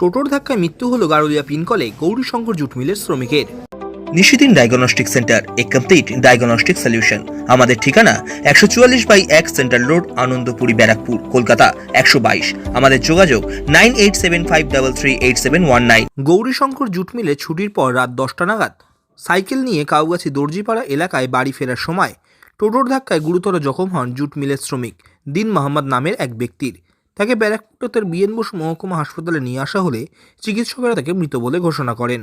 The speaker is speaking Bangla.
টোটোর ধাক্কায় মৃত্যু হলো গারুলিয়া পিনকলে গৌরীশঙ্কর জুট মিলের শ্রমিকের। নিশিদিন ডায়াগনস্টিক সেন্টার এ কমপ্লিট ডায়াগনস্টিক সলিউশন আমাদের ঠিকানা একশো চুয়াল্লিশ বাই এক সেন্ট্রাল রোড আনন্দপুরি ব্যারাকপুর কলকাতা একশো বাইশ। আমাদের যোগাযোগ nine eight seven five double three eight seven one nine. Gourishankar jute মিলে ছুটির পর রাত দশটা নাগাদ সাইকেল নিয়ে কাউগাছি দর্জিপাড়া এলাকায় বাড়ি ফেরার সময় টোটোর ধাক্কায় গুরুতর জখম হন জুট মিলের শ্রমিক দিন মোহাম্মদ নামের এক ব্যক্তির। তাকে ব্যারাকপুরের বিএন বোস মহকুমা হাসপাতালে নিয়ে আসা হলে চিকিৎসকেরা তাকে মৃত বলে ঘোষণা করেন।